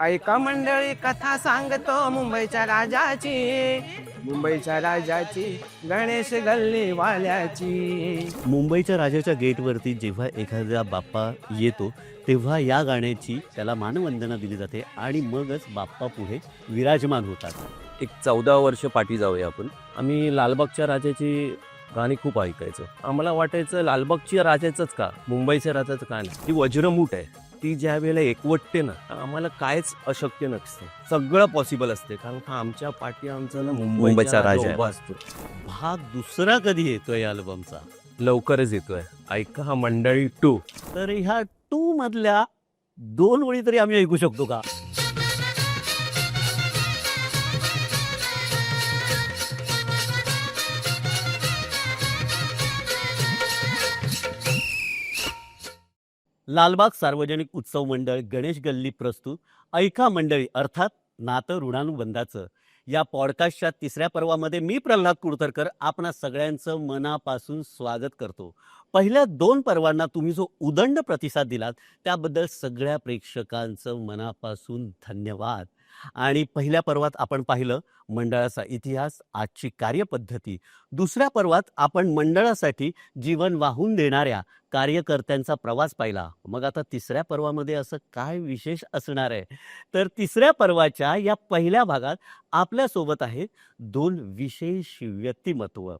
ऐका मंडळी कथा सांगतो मुंबईच्या राजाची. मुंबईच्या राजाची गणेश गल्ली वाल्याची मुंबईच्या राजाच्या गेटवरती जेव्हा एखादा बाप्पा येतो तेव्हा या गाण्याची त्याला मानवंदना दिली जाते आणि मगच बाप्पा पुढे विराजमान होतात. एक चौदा वर्ष पाठी जाऊया आपण. आम्ही लालबागच्या राजाची गाणी खूप ऐकायचो. आम्हाला वाटायचं लालबागच्या राजाचंच का? मुंबईच्या राजाचं का नाही? ती वज्रमूठ आहे. ती ज्या वेळेला एकवटते ना आम्हाला कायच अशक्य नसते. सगळं पॉसिबल असते. कारण का आमच्या पाठी आमचा ना मुंबईचा राजा उभा असतो. भाग दुसरा कधी येतोय या अल्बमचा लवकरच येतोय. ऐका हा मंडळी टू तर ह्या टू मधल्या दोन ओळी तरी आम्ही ऐकू शकतो का? लालबाग सार्वजनिक उत्सव मंडळ गणेश गल्ली प्रस्तुत ऐका मंडळी अर्थात नातं ऋणानुबंधाचं. या पॉडकास्टच्या तिसऱ्या पर्वामध्ये मी प्रल्हाद कुडतरकर आपणा सगळ्यांचं मनापासून स्वागत करतो. पहिल्या दोन पर्वांना तुम्ही जो उदंड प्रतिसाद दिलात त्याबद्दल सगळ्या प्रेक्षकांचं मनापासून धन्यवाद. आणि पहिल्या पर्वात आपण पाहिलं मंडळाचा इतिहास आजची कार्यपद्धती. दुसऱ्या पर्वात आपण मंडळासाठी जीवन वाहून देणाऱ्या कार्यकर्त्यांचा प्रवास पाहिला. मग आता तिसऱ्या पर्वामध्ये असं काय विशेष असणार आहे? तर तिसऱ्या पर्वाच्या या पहिल्या भागात आपल्यासोबत आहेत दोन विशेष व्यक्तिमत्व.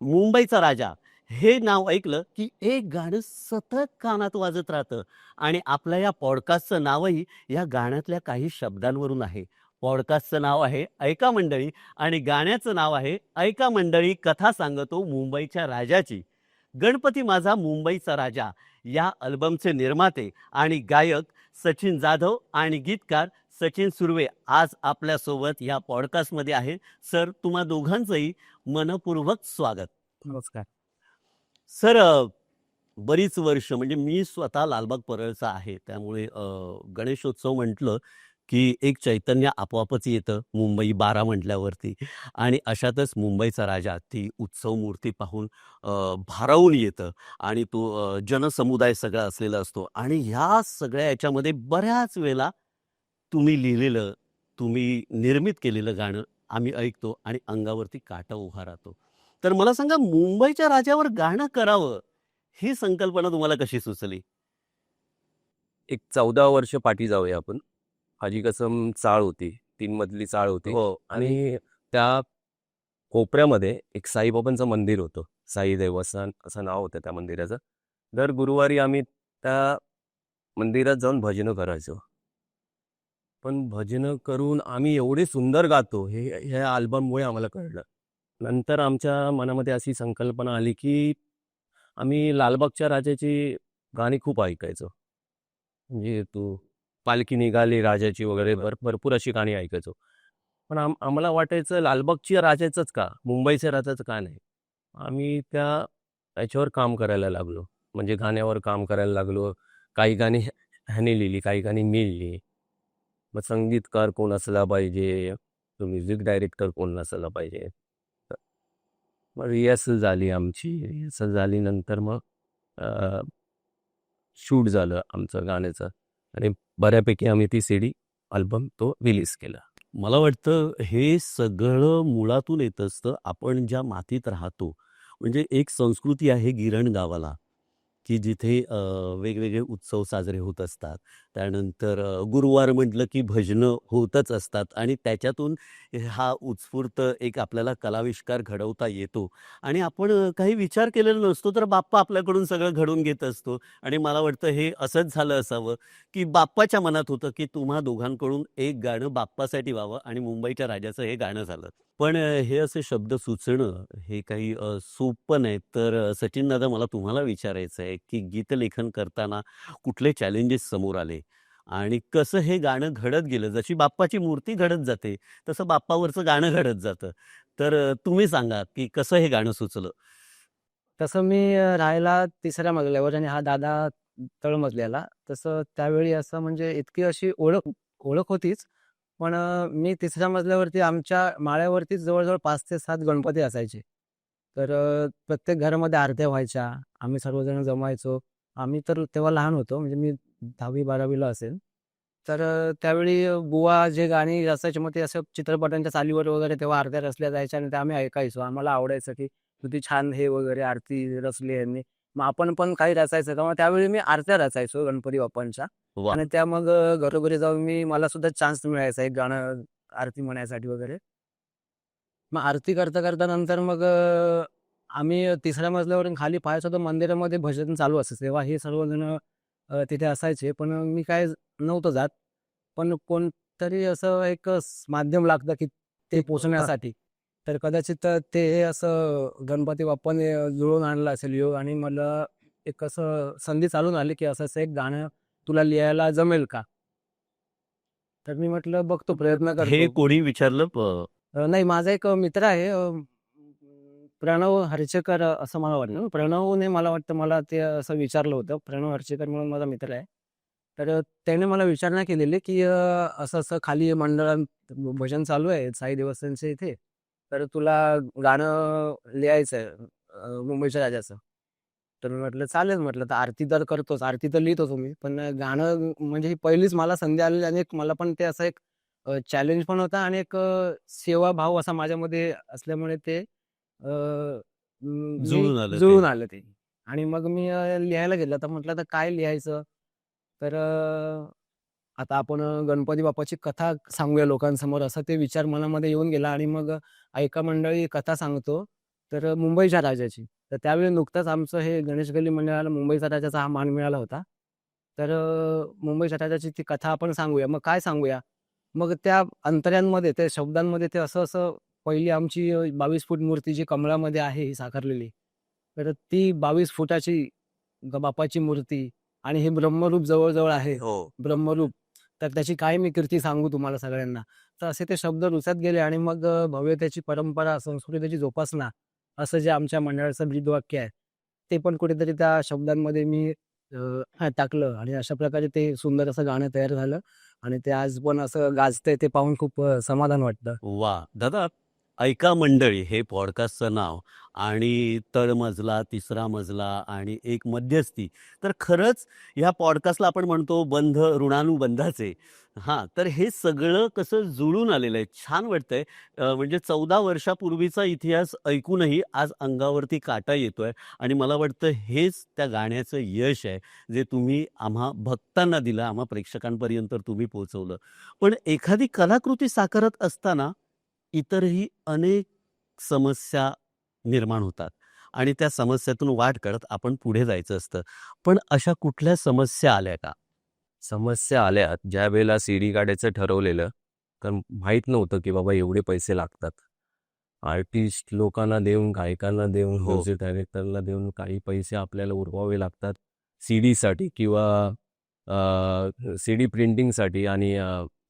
मुंबईचा राजा हे नाव ऐकलं की एक गाणं सतत कानात वाजत राहतं. आणि आपल्या या पॉडकास्टचं नावही या गाण्यातल्या काही शब्दांवरून आहे. पॉडकास्टचं नाव आहे ऐका मंडळी आणि गाण्याचं नाव आहे ऐका मंडळी कथा सांगतो मुंबईच्या राजाची. गणपती माझा मुंबईचा राजा. या अल्बमचे निर्माते आणि गायक सचिन जाधव आणि गीतकार सचिन सुर्वे आज आपल्यासोबत या पॉडकास्टमध्ये आहे सर तुम्हा दोघांचंही मनपूर्वक स्वागत. नमस्कार. सर बरीच वर्ष म्हणजे मी स्वतः लालबाग परळचा आहे. त्यामुळे गणेशोत्सव म्हटलं की एक चैतन्य आपोआपच येतं. मुंबई बारा म्हटल्यावरती. आणि अशातच मुंबईचा राजा ती उत्सव मूर्ती पाहून भारावून येतं. आणि तो जनसमुदाय सगळा असलेला असतो. आणि ह्या सगळ्या याच्यामध्ये बऱ्याच वेळेला तुम्ही लिहिलेलं तुम्ही निर्मित केलेलं गाणं आम्ही ऐकतो आणि अंगावरती काटा उभा राहतो. तर मला सांगा मुंबईच्या राजावर गाणं करावं ही संकल्पना तुम्हाला कशी सुचली? एक चौदा वर्ष पाठी जाऊया आपण. हाजी कसम चाळ होती तीन मजली चाळ होती. हो आणि त्या कोपऱ्यामध्ये एक साईबाबांचं मंदिर होतं. साई देवस्थान असं नाव होतं त्या मंदिराचं. दर गुरुवारी आम्ही त्या मंदिरात जाऊन भजनं करायचो. पण भजनं करून आम्ही एवढे सुंदर गातो हे ह्या अल्बममुळे आम्हाला कळलं. नंतर आमच्या मनामध्ये अशी संकल्पना आली की आम्ही लालबागच्या राजाची गाणी खूप ऐकायचो. म्हणजे तू पालखी निघाली राजाची वगैरे भर भरपूर अशी गाणी ऐकायचो. पण आम आम्हाला वाटायचं लालबागची राजाचंच का? मुंबईच्या राजाचं का नाही? आम्ही त्या याच्यावर काम करायला लागलो. म्हणजे गाण्यावर काम करायला लागलो. काही गाणी ह्या- ह्याने लिहिली काही गाणी मी लिहिली. मग संगीतकार कोण असला पाहिजे तो म्युझिक डायरेक्टर कोण नसला पाहिजे. मग रिहर्सल झाली आमची. रिहर्सल झाली नंतर मग शूट झालं आमचं गाण्याचं. आणि बऱ्यापैकी आम्ही ती सीडी अल्बम तो रिलीज केला. मला वाटतं हे सगळं मुळातून येत असतं आपण ज्या मातीत राहतो. म्हणजे एक संस्कृती आहे गिरण गावाला की जिथे वेगवेगळे उत्सव साजरे होत असतात. त्यानंतर गुरुवार म्हटलं की भजनं होतच असतात आणि त्याच्यातून हा उत्स्फूर्त एक आपल्याला कलाविष्कार घडवता येतो. आणि आपण काही विचार केलेला नसतो तर बाप्पा आपल्याकडून सगळं घडवून घेत असतो. आणि मला वाटतं हे असंच झालं असावं की बाप्पाच्या मनात होतं की तुम्हा दोघांकडून एक गाणं बाप्पासाठी व्हावं आणि मुंबईच्या राजाचं हे गाणं झालं. पण हे असे शब्द सुचणं हे काही सोपं नाही तर सचिन दादा मला तुम्हाला विचारायचं आहे की गीतलेखन करताना कुठले चॅलेंजेस समोर आले? आणि कसं हे गाणं घडत गेलं जशी बाप्पाची मूर्ती घडत जाते तसं बाप्पावरचं गाणं घडत जातं. तर तुम्ही सांगा की कसं हे गाणं सुचलं? तसं मी राहायला तिसऱ्या मजल्यावर आणि हा दादा तळमजल्याला तसं त्यावेळी असं म्हणजे इतकी अशी ओळख ओळख होतीच. पण मी तिसऱ्या मजल्यावरती आमच्या माळ्यावरतीच जवळजवळ पाच ते सात गणपती असायचे. तर प्रत्येक घरामध्ये आरत्या व्हायच्या आम्ही सर्वजण जमायचो. आम्ही तर तेव्हा लहान होतो म्हणजे मी दहावी बारावीला असेल. तर त्यावेळी बुवा जे गाणी असायचे मग ते असं चित्रपटांच्या चालीवर वगैरे तेव्हा आरत्या रचल्या जायच्या आणि ते आम्ही ऐकायचो. आम्हाला आवडायचं की किती छान हे वगैरे आरती रचली यांनी. मग आपण पण काही रचायचं का? मग त्यावेळी मी आरत्या रचायचो गणपती बाप्पांच्या. आणि त्या मग घरोघरी जाऊन मी मला सुद्धा चान्स मिळायचा एक गाणं आरती म्हणायसाठी वगैरे. मग आरती करता करता नंतर मग आम्ही तिसऱ्या मजल्यावरून खाली पाहायचो तर मंदिरामध्ये भजन चालू असायचं. तेव्हा हे सर्वजण तिथे असायचे. पण मी काय नव्हतं जात. पण कोणतरी असं एक माध्यम लागतं की ते पोचण्यासाठी. तर कदाचित ते असं गणपती बाप्पाने जुळून आणलं असेल योग आणि मला एक असं संधी चालून आली की असं असं एक गाणं तुला लिहायला जमेल का? तर मी म्हटलं बघतो प्रयत्न हे करतो. कोणी विचारलं? नाही माझा एक मित्र आहे. प्रणव हर्षेकर असं मला वाटतं प्रणवने मला वाटतं मला ते असं विचारलं होतं. प्रणव हर्षेकर म्हणून माझा मित्र आहे. तर त्याने मला विचारणा केलेली की असं असं खाली मंडळात भजन चालू आहे साई देवस्थानच्या इथे. तर तुला गाणं लिहायचं आहे मुंबईच्या राजाचं. तर मी म्हटलं चालेल म्हटलं तर आरती तर करतोच आरती तर लिहितो तुम्ही. पण गाणं म्हणजे ही पहिलीच मला संधी आलेली आणि एक मला पण ते असं एक चॅलेंज पण होता आणि एक सेवाभाव असा माझ्यामध्ये असल्यामुळे ते अ, म, मी जुळून आलं ते. जुळून आलं ते. आणि मग मी अ, लिहायला गेलो. तर म्हटलं तर काय लिहायचं? तर अ, आता आपण अ, गणपती बाप्पाची कथा सांगूया लोकांसमोर. असा ते विचार मनामध्ये येऊन गेला आणि मग ऐका मंडळी कथा सांगतो. तर अ, मुंबईच्या राजाची. तर त्यावेळी नुकतंच आमचं हे गणेश गल्ली मंडळाला मुंबईचा राजाचा हा मान मिळाला होता. तर अ, मुंबईच्या राजाची ती कथा आपण सांगूया. मग काय सांगूया? मग त्या अंतऱ्यांमध्ये त्या शब्दांमध्ये ते असं असं पहिली आमची बावीस फूट मूर्ती जी कमळामध्ये आहे ही साकारलेली. तर ती बावीस फुटाची बापाची मूर्ती आणि हे ब्रह्मरूप जवळजवळ आहे. हो. ब्रह्मरूप. तर त्याची काय मी कीर्ती सांगू तुम्हाला सगळ्यांना? तर असे ते शब्द रुचत गेले आणि मग भव्यतेची परंपरा संस्कृतीची जोपासना असं जे आमच्या मंडळाचं ब्रीदवाक्य आहे ते पण कुठेतरी त्या शब्दांमध्ये मी टाकलं आणि अशा प्रकारे ते सुंदर असं गाणं तयार झालं आणि ते आज पण असं गाजतंय ते पाहून खूप समाधान वाटतं. वा दादा ऐका मंडळी हे पॉडकास्टचं नाव आणि तळमजला तिसरा मजला आणि एक मध्यस्थी. तर खरंच ह्या पॉडकास्टला आपण म्हणतो बंध ऋणानुबंधाचे. हां तर हे सगळं कसं जुळून आलेलं आहे छान वाटतंय. म्हणजे चौदा वर्षापूर्वीचा इतिहास ऐकूनही आज अंगावरती काटा येतोय आणि मला वाटतं हेच त्या गाण्याचं यश आहे जे तुम्ही आम्हा भक्तांना दिलं आम्हा प्रेक्षकांपर्यंत तुम्ही पोहोचवलं. पण एखादी कलाकृती साकारत असताना इतरही अनेक समस्या निर्माण होतात आणि त्या समस्यातून वाट काढत आपण पुढे जायचं असतं. पण अशा कुठल्या समस्या आल्या का? समस्या आल्या ज्या वेळेला सी डी काढायचं ठरवलेलं कारण माहीत नव्हतं की बाबा एवढे पैसे लागतात. आर्टिस्ट लोकांना देऊन गायकांना देऊन हो. म्युझिक डायरेक्टरला देऊन काही पैसे आपल्याला उरवावे लागतात. सी डीसाठी किंवा सी डी प्रिंटिंगसाठी आणि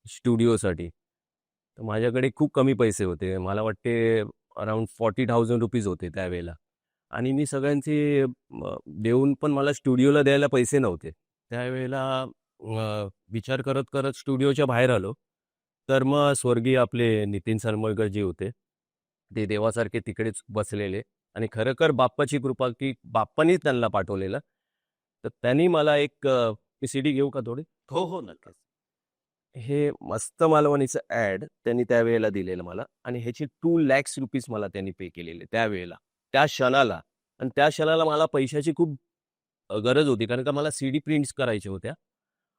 स्टुडिओसाठी तर माझ्याकडे खूप कमी पैसे होते. मला वाटते अराउंड फॉर्टी थाउजंड रुपीज होते त्यावेळेला. आणि मी सगळ्यांचे देऊन पण मला स्टुडिओला द्यायला पैसे नव्हते. त्यावेळेला विचार करत करत स्टुडिओच्या बाहेर आलो. तर मग स्वर्गीय आपले नितीन सरमळकर जी होते ते देवासारखे तिकडेच बसलेले. आणि खरोखर बाप्पाची कृपा की बाप्पानी त्यांना पाठवलेलं. तर त्यांनी मला एक मी सी डी घेऊ का थोडी? हो हो नक्कीच. हे मस्त मालवणीचं ॲड त्यांनी त्यावेळेला दिलेलं मला आणि ह्याची टू लॅक्स रुपीज मला त्यांनी पे केलेले त्यावेळेला त्या क्षणाला. आणि त्या क्षणाला मला पैशाची खूप गरज होती कारण का मला सी डी प्रिंट्स करायच्या होत्या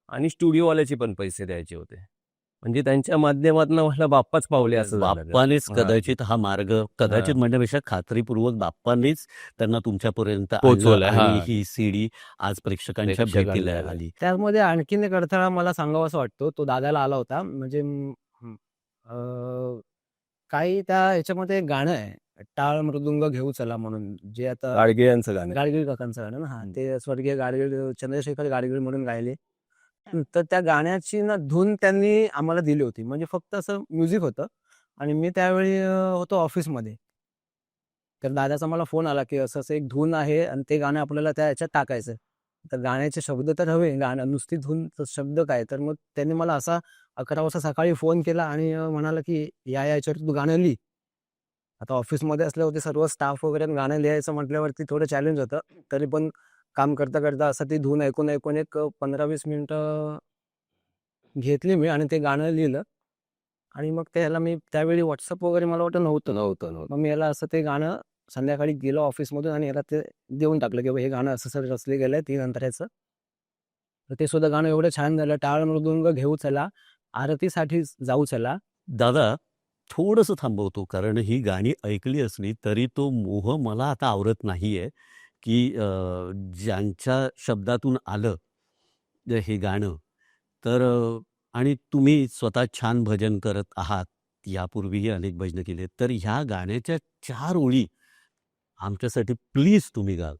आणि स्टुडिओवाल्याचे पण पैसे द्यायचे होते. म्हणजे त्यांच्या माध्यमातून मला बाप्पाच पावले असं झालं. बाप्पानेच हा. कदाचित हा मार्ग कदाचित हा. म्हणण्यापेक्षा खात्रीपूर्वक बाप्पानेच त्यांना तुमच्यापर्यंत आणलं आणि हा. ही सीडी आज प्रेक्षकांच्या प्रेक्षकांना भेटीला आली. आली त्यामध्ये आणखीन एक अडथळा मला सांगावा असं वाटतो तो दादाला आला होता म्हणजे म, अ, काही त्या ह्याच्यामध्ये एक गाणं आहे टाळ मृदुंग घेऊ चला म्हणून जे आता गाडगे यांचं गाणं गाडगीळ काकांचं गाणं ना हा. ते स्वर्गीय गाडगीळ चंद्रशेखर गाडगीळ म्हणून गायले तर त्या गाण्याची ना धून त्यांनी आम्हाला दिली होती. म्हणजे फक्त असं म्युझिक होतं आणि मी त्यावेळी होतो ऑफिसमध्ये. तर दादाचा मला फोन आला की असं असं एक धून आहे आणि ते गाणं आपल्याला त्या याच्यात टाकायचं तर गाण्याचे शब्द तर हवे गाणं नुसती धून शब्द काय? तर मग त्यांनी मला असा अकरा वाजता सकाळी फोन केला आणि म्हणाला की या या याच्यावर तू गाणं लिही. आता ऑफिसमध्ये असल्यावरती सर्व स्टाफ वगैरे गाणं लिहायचं म्हटल्यावरती थोडं चॅलेंज होतं. तरी पण काम करता करता असं ती धून ऐकून ऐकून एक पंधरा वीस मिनटं घेतली मी आणि ते गाणं लिहिलं. आणि मग त्याला मी त्यावेळी व्हॉट्सअप वगैरे मला वाटतं नव्हतं नव्हतं नव्हतं. मग मी याला असं ते गाणं संध्याकाळी गेलो ऑफिसमधून आणि याला ते देऊन टाकलं की हे गाणं असं सर रचले गेलंय तीन अंतऱ्याचं तर ते सुद्धा गाणं एवढं छान झालं. टाळ मृदुंग घेऊ चला आरतीसाठी जाऊ चला. दादा थोडंसं थांबवतो कारण ही गाणी ऐकली असली तरी तो मोह मला आता आवरत नाहीये. की ज्यांच्या शब्दातून आलं हे गाणं तर आणि तुम्ही स्वतः छान भजन करत आहात यापूर्वीही अनेक भजनं केली तर ह्या गाण्याच्या चार ओळी आमच्यासाठी प्लीज तुम्ही गाल.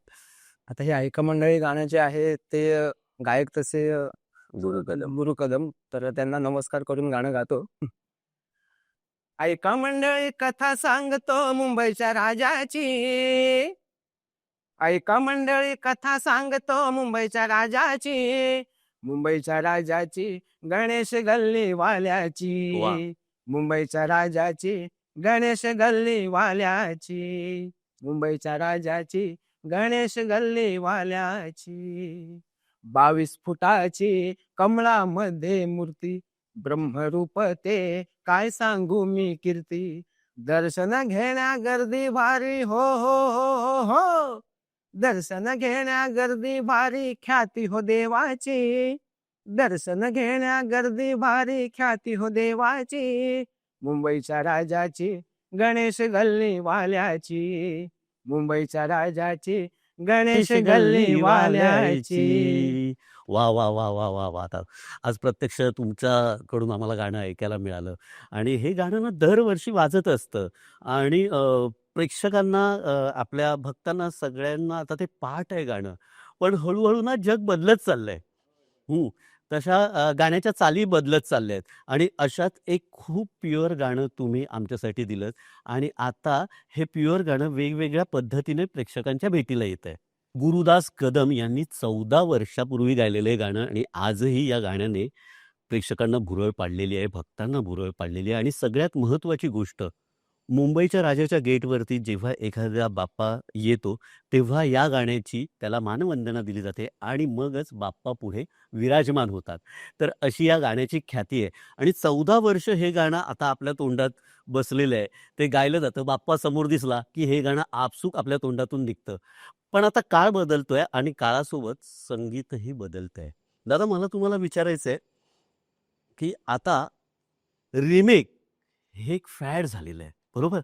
आता हे ऐका मंडळी गाणं जे आहे ते गायक तसे गुरु कदम गुरु कदम तर त्यांना नमस्कार करून गाणं गातो. ऐका मंडळी कथा सांगतो मुंबईच्या राजाची. ऐका मंडळी कथा सांगतो मुंबईच्या राजाची. मुंबईच्या राजाची गणेश गल्ली वाल्याची. मुंबईच्या राजाची गणेश गल्ली वाल्याची मुंबईच्या राजाची गणेश गल्ली वाल्याची बावीस फुटाची कमळामध्ये मूर्ती. ब्रह्मरूप ते काय सांगू मी कीर्ती? दर्शन घेण्या गर्दी भारी. हो हो हो हो हो. दर्शन घेण्या गर्दी भारी ख्याती हो देवाची. दर्शन घेण्या गर्दी भारी ख्याती हो देवाची. मुंबईच्या राजाची गणेश गल्ली वाल्याची मुंबईच्या राजाची गणेश गल्ली वाल्याची वा वा वा वा वा वा. आज प्रत्यक्ष तुमच्याकडून आम्हाला गाणं ऐकायला मिळालं. आणि हे गाणं ना दरवर्षी वाजत असतं. आणि प्रेक्षकांना अ, आपल्या भक्तांना सगळ्यांना आता ते पाठ आहे गाणं. पण हळूहळू ना जग बदलत चाललंय. हम्म तशा अ, गाण्याच्या चाली बदलत चालल्या आहेत आणि अशात एक खूप प्युअर गाणं तुम्ही आमच्यासाठी दिलं आणि आता हे प्युअर गाणं वेगवेगळ्या पद्धतीने प्रेक्षकांच्या भेटीला येत आहे. गुरुदास कदम यांनी चौदा वर्षापूर्वी गायलेलं हे गाणं आणि आजही या गाण्याने प्रेक्षकांना भुरळ पाडलेली आहे भक्तांना भुरळ पाडलेली आहे. आणि सगळ्यात महत्त्वाची गोष्ट मुंबईच्या राजाच्या गेटवरती जेव्हा एखादा बाप्पा येतो तेव्हा या गाण्याची त्याला मानवंदना दिली जाते आणि मगच बाप्पा पुढे विराजमान होतात. तर अशी या गाण्याची ख्याती आहे. आणि चौदा वर्ष हे गाणं आता आपल्या तोंडात बसलेलं आहे. ते गायलं जातं बाप्पा समोर दिसला की हे गाणं आपसूक आपल्या तोंडातून निघतं. पण आता काळ बदलतोय आणि काळासोबत संगीतही बदलतंय. दादा मला तुम्हाला विचारायचं आहे की आता रिमेक हे एक फॅड झालेलं आहे. बरोबर?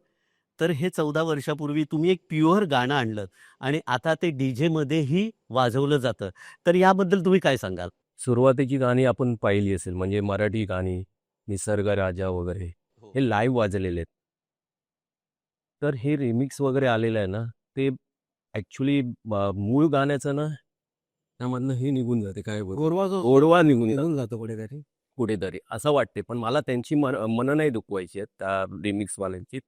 तर हे चौदा वर्षापूर्वी तुम्ही एक प्युअर गाणं आणलं आणि आता ते डीजे मध्येही वाजवलं जातं. तर याबद्दल तुम्ही काय सांगाल? सुरुवातीची गाणी आपण पाहिली असेल म्हणजे मराठी गाणी निसर्ग राजा वगैरे हे. लाईव्ह वाजलेले आहेत. तर हे रिमिक्स वगैरे आलेलं आहे ना ते ऍक्च्युली मूळ गाण्याचं ना त्यामधनं हे निघून जाते काय गोरवा जो गोडवा निघून जातो. निघून जातो कुठेतरी. कुठेतरी असं वाटते पण मला त्यांची मन मनं नाही दुखवायची आहेत त्या रिमिक्सवाल्यांची.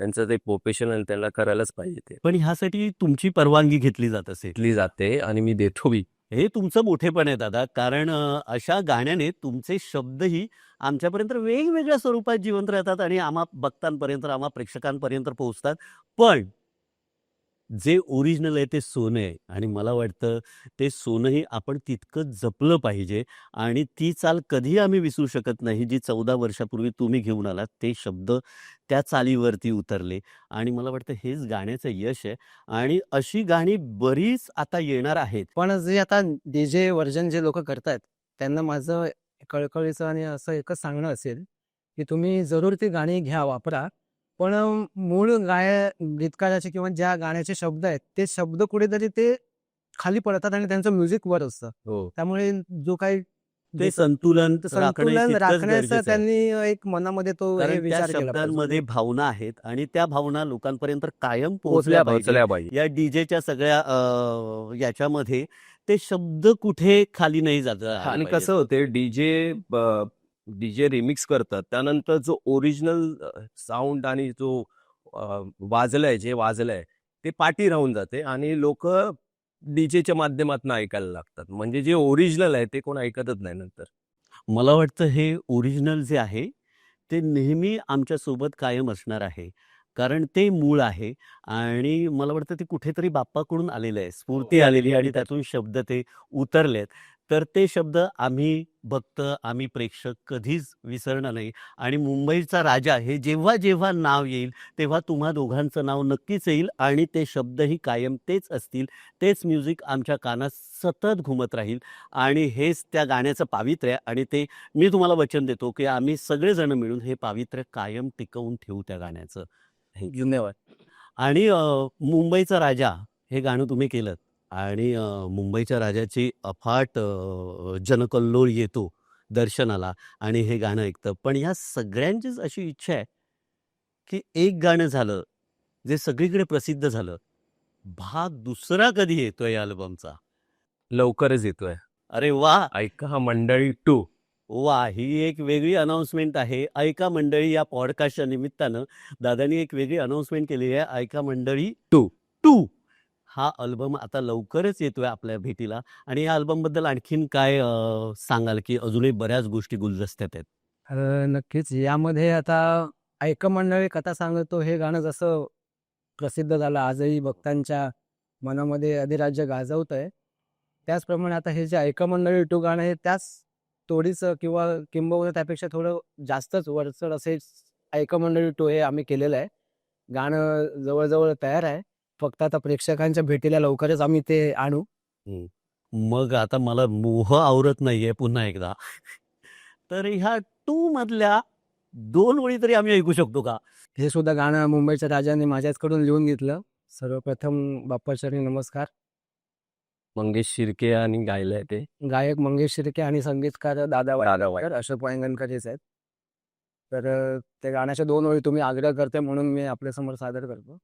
त्यांचं ते प्रोफेशनल त्यांना करायलाच पाहिजे ते. पण ह्यासाठी तुमची परवानगी घेतली जात असेल. घेतली जाते आणि मी देतो बी. हे तुमचं मोठेपण आहे दादा कारण अ, अशा गाण्याने तुमचे शब्दही आमच्यापर्यंत वेगवेगळ्या स्वरूपात जिवंत राहतात आणि आम्हा भक्तांपर्यंत आम्हा प्रेक्षकांपर्यंत पोहोचतात. पण जे ओरिजिनल आहे ते सोनं आहे. आणि मला वाटतं ते सोनंही आपण तितकं जपलं पाहिजे आणि ती चाल कधीही आम्ही विसरू शकत नाही. जी चौदा वर्षापूर्वी तुम्ही घेऊन आलात ते शब्द त्या चालीवरती उतरले. आणि मला वाटतं हेच गाण्याचं यश आहे. आणि अशी गाणी बरीच आता येणार आहेत. पण जे आता डीजे वर्जन जे लोक करतायत त्यांना माझं कळकळीचं आणि असं एकच सांगणं असेल की तुम्ही जरूर ती गाणी घ्या वापरा. पण मूळ गाय गीतकाराचे किंवा ज्या गाण्याचे शब्द आहेत ते शब्द कुठेतरी ते खाली पडतात आणि त्यांचं म्युझिक वर असतं हो त्यामुळे जो काही ते संतुलन संतुलन राखण्याचा. त्यांनी एक मनामध्ये तो कारण त्या विचार शब्दांमध्ये. भावना आहेत आणि त्या भावना लोकांपर्यंत कायम पोहोचल्या पाहिजे या डीजेच्या सगळ्या याच्यामध्ये ते शब्द कुठे खाली नाही जात आणि. कसं होते डीजे डीजे रिमिक्स करतात. त्यानंतर जो ओरिजिनल साऊंड आणि जो वाजलाय जे वाजलाय ते पाठी राहून जाते आणि लोक डीजेच्या माध्यमातून ऐकायला लागतात. म्हणजे जे ओरिजिनल आहे ते कोण ऐकतच नाही नंतर. मला वाटतं हे ओरिजिनल जे आहे ते नेहमी आमच्यासोबत कायम असणार आहे. कारण ते मूळ आहे आणि मला वाटतं ते कुठेतरी बाप्पाकडून आलेलं आहे. स्फूर्ती हो. आलेली आहे आणि त्यातून शब्द ते उतरलेत. तर ते शब्द आम्ही भक्त आम्ही प्रेक्षक कधीच विसरणार नाही. आणि मुंबईचा राजा हे जेव्हा जेव्हा नाव येईल तेव्हा तुम्हा दोघांचं नाव नक्कीच येईल आणि ते शब्दही कायम तेच असतील. तेच म्युझिक आमच्या कानात सतत घुमत राहील. आणि हेच त्या गाण्याचं पावित्र्य आहे आणि ते मी तुम्हाला वचन देतो की आम्ही सगळेजण मिळून हे पावित्र्य कायम टिकवून ठेवू त्या गाण्याचं. धन्यवाद. आणि मुंबईचा राजा हे गाणं तुम्ही केलं आणि मुंबईच्या राजाची अफाट जनकल्लोळ येतो दर्शनाला आणि हे गाणं ऐकतं. पण ह्या सगळ्यांचीच अशी इच्छा आहे की एक गाणं झालं जे सगळीकडे प्रसिद्ध झालं. भाग दुसरा कधी येतोय या अल्बमचा? लवकरच येतोय. अरे वा! ऐका हा मंडळी टू. वा! ही एक वेगळी अनाऊन्समेंट आहे. ऐका मंडळी या पॉडकास्टच्या निमित्तानं दादानी एक वेगळी अनाऊन्समेंट केली आहे. ऐका मंडळी. टू. टू. हा अल्बम आता लवकरच येतोय आपल्या भेटीला आणि या अल्बमबद्दल आणखीन काय सांगाल की अजूनही बऱ्याच गोष्टी गुलदस्त्यात आहेत? अ, नक्कीच. यामध्ये आता ऐक मंडळी कथा सांगतो हे गाणं जसं प्रसिद्ध झालं आजही भक्तांच्या मनामध्ये अधिराज्य गाजवत आहे त्याचप्रमाणे आता हे जे ऐक मंडळी टू गाणं आहे त्याच तोडीचं किंवा किंबहुना त्यापेक्षा थोडं जास्तच वरचढ असे ऐक मंडळी टू हे आम्ही केलेलं आहे. गाणं जवळजवळ तयार आहे. फक्त आता प्रेक्षकांच्या भेटीला लवकरच आम्ही ते आणू. मग आता मला मोह आवरत नाहीये पुन्हा एकदा. तर ह्या टू मधल्या दोन ओळी तरी आम्ही ऐकू शकतो का? हे सुद्धा गाणं मुंबईच्या राजाने माझ्याचकडून लिहून घेतलं. सर्वप्रथम बाप्पाचरणी नमस्कार. मंगेश शिर्के आणि गायलंय ते. गायक मंगेश शिर्के आणि संगीतकार दादा दादा वायकर. अशोक वांगणकर हेच आहेत. तर ते गाण्याच्या दोन ओळी तुम्ही आग्रह करते म्हणून मी आपल्यासमोर सादर करतो.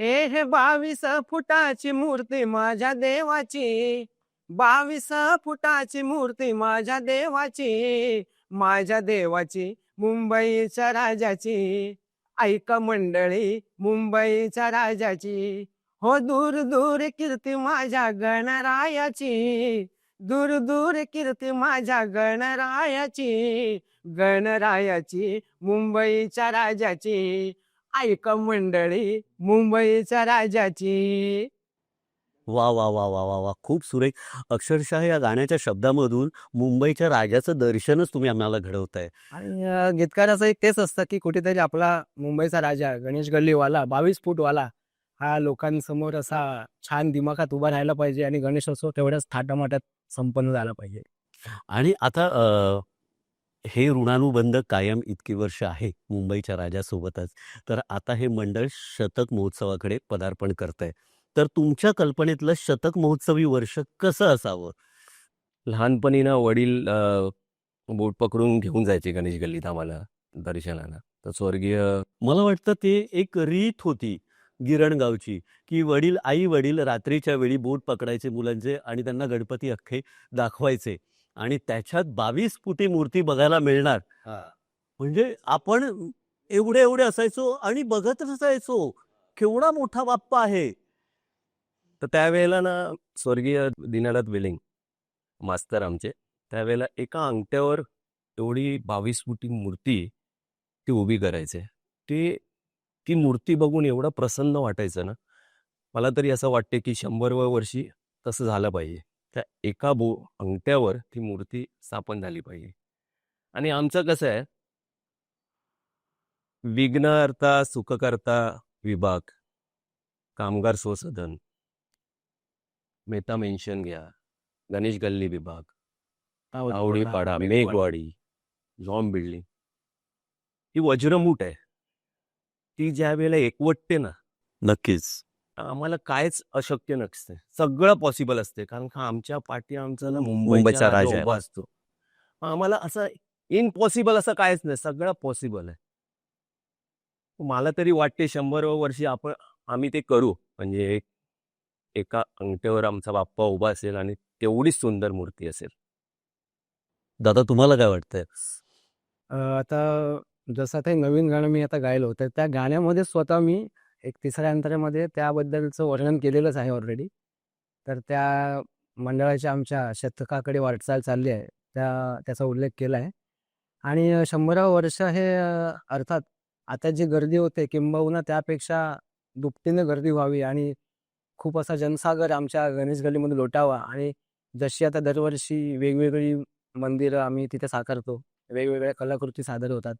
हे हे बावीस फुटाची मूर्ती माझ्या देवाची. बावीस फुटाची मूर्ती माझ्या देवाची. माझ्या देवाची मुंबईच्या राजाची. ऐक मंडळी मुंबईच्या राजाची. हो दूर दूर कीर्ती माझ्या गणरायाची. दूर दूर कीर्ती माझ्या गणरायाची. गणरायाची मुंबईच्या राजाची. ऐका मंडळी मुंबईच्या राजाची. वा वा वा वा वा वा खूप सुरेख. अक्षरशः या गाण्याच्या शब्दामधून मुंबईच्या राजाचं दर्शनच तुम्ही आम्हाला घडवताय. आणि अ, गीतकाराचं एक तेच असतं की कुठेतरी आपला मुंबईचा राजा गणेश गल्लीवाला बावीस फूटवाला हा लोकांसमोर असा छान दिमाखात उभा राहायला पाहिजे आणि गणेशोत्सव तेवढ्याच थाटामाटात संपन्न झाला पाहिजे. आणि आता अ, हे ऋणानुबंध कायम इतकी वर्ष आहे मुंबईच्या राजासोबतच. तर आता हे मंडळ शतक महोत्सवाकडे पदार्पण करतंय. तर तुमच्या कल्पनेतलं शतक महोत्सवी वर्ष कसं असावं? लहानपणी ना वडील बोट पकडून घेऊन जायचे गणेश गल्लीत आम्हाला दर्शनाला. तर स्वर्गीय मला वाटतं ते एक रीत होती गिरणगावची की वडील आई वडील रात्रीच्या वेळी बोट पकडायचे मुलांचे आणि त्यांना गणपती अख्खे दाखवायचे. आणि त्याच्यात बावीस फुटी मूर्ती बघायला मिळणार. म्हणजे आपण एवढे एवढे असायचो आणि बघतच असायचो. केवढा मोठा बाप्पा आहे. तर त्यावेळेला ना स्वर्गीय दीनानाथ वेलिंग मास्तर आमचे त्यावेळेला एका अंगठ्यावर एवढी बावीस फुटी मूर्ती ती उभी करायचे. ते ती मूर्ती बघून एवढं प्रसन्न वाटायचं ना मला तरी असं वाटते की शंभरव्या वर्षी तसं झालं पाहिजे. त्या एका बो अंगठ्यावर ती मूर्ती स्थापन झाली पाहिजे. आणि आमचं कसं आहे? विघ्नहर्ता सुखकर्ता विभाग कामगार स्वसदन मेहता मेन्शन घ्या. गणेश गल्ली विभाग. आवडीपाडा मेघवाडी. Germ building. ही वज्रमूठ आहे. ती ज्या वेळेला एकवटते ना. नक्कीच. आम्हाला कायच अशक्य नसते. सगळं पॉसिबल असते. कारण का आमच्या पाठी आमचा ना मुंबईचा राजा. उभा असतो. मग आम्हाला असं इम्पॉसिबल असं कायच नाही. सगळं पॉसिबल आहे. मला तरी वाटते शंभर वर्षी आपण आम्ही ते करू. म्हणजे एक एका अंगठ्यावर आमचा बाप्पा उभा असेल आणि तेवढीच सुंदर मूर्ती असेल. दादा तुम्हाला काय वाटतंय? आता जसं आता हे नवीन गाणं मी आता गायलो तर त्या गाण्यामध्ये स्वतः मी एक तिसऱ्या अंतरामध्ये त्याबद्दलचं वर्णन केलेलंच आहे ऑलरेडी तर त्या मंडळाच्या आमच्या शतकाकडे वाटचाल चालली आहे. त्या त्याचा उल्लेख केला आहे. आणि शंभरावं वर्ष हे अर्थात आता जी गर्दी होते किंबहुना त्यापेक्षा दुपटीनं गर्दी व्हावी आणि खूप असा जनसागर आमच्या गणेश गल्लीमध्ये लोटावा आणि जशी आता दरवर्षी वेगवेगळी मंदिरं आम्ही तिथे साकारतो वेगवेगळ्या कलाकृती सादर होतात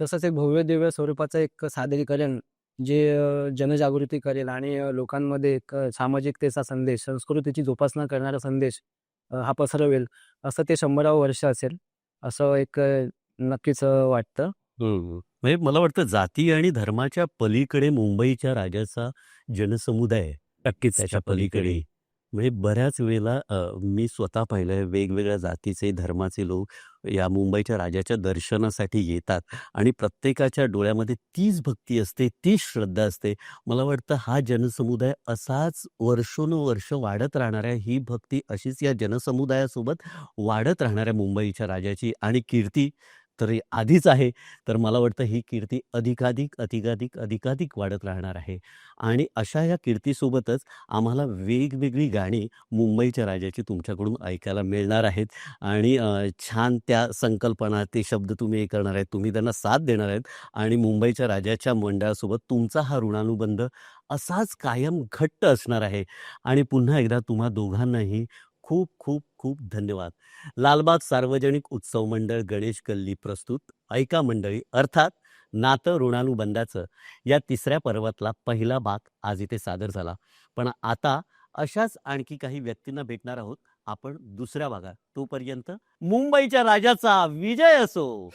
तसंच एक भव्य दिव्य स्वरूपाचं एक सादरीकरण जे जनजागृती करेल आणि लोकांमध्ये एक सामाजिकतेचा संदेश संस्कृतीची जोपासना करणारा संदेश हा पसरवेल असं ते शंभरावं वर्ष असेल असं एक नक्कीच वाटतं. म्हणजे मला वाटतं जाती आणि धर्माच्या पलीकडे मुंबईच्या राजाचा जनसमुदाय. नक्कीच त्याच्या पलीकडे म्हणजे बऱ्याच वेळेला अ, मी स्वतः पाहिलंय वेगवेगळ्या जातीचे धर्माचे लोक या मुंबईच्या राजाच्या दर्शनासाठी येतात आणि प्रत्येकाच्या डोळ्यामध्ये तीच भक्ती असते तीच श्रद्धा असते. मला वाटतं हा जनसमुदाय असाच वर्षोनुवर्ष वाढत राहणार आहे. ही भक्ती अशीच या जनसमुदायासोबत वाढत राहणार आहे मुंबईच्या राजाची आणि कीर्ती तर आधीच आहे. तर मला वाटतं ही कीर्ती अधिकाधिक अधिकाधिक अधिकाधिक वाढत राहणार आहे. आणि अशा या कीर्तीसोबतच आम्हाला वेगवेगळी गाणी मुंबईच्या राजाची तुमच्याकडून ऐकायला मिळणार आहेत. आणि छान त्या संकल्पना ते शब्द तुम्ही हे करणार आहेत. तुम्ही त्यांना साथ देणार आहेत. आणि मुंबईच्या राजाच्या मंडळासोबत तुमचा हा ऋणानुबंध असाच कायम घट्ट असणार आहे. आणि पुन्हा एकदा तुम्हा दोघांनाही खूप खूप खूप धन्यवाद. लालबाग सार्वजनिक उत्सव मंडळ गणेश गल्ली प्रस्तुत ऐका मंडळी अर्थात नातं ऋणानुबंधाचं. या तिसऱ्या पर्वातला पहिला भाग आज इथे सादर झाला. पण आता अशाच आणखी काही व्यक्तींना भेटणार आहोत. आपण दुसऱ्या भागात तोपर्यंत मुंबईच्या राजाचा विजय असो.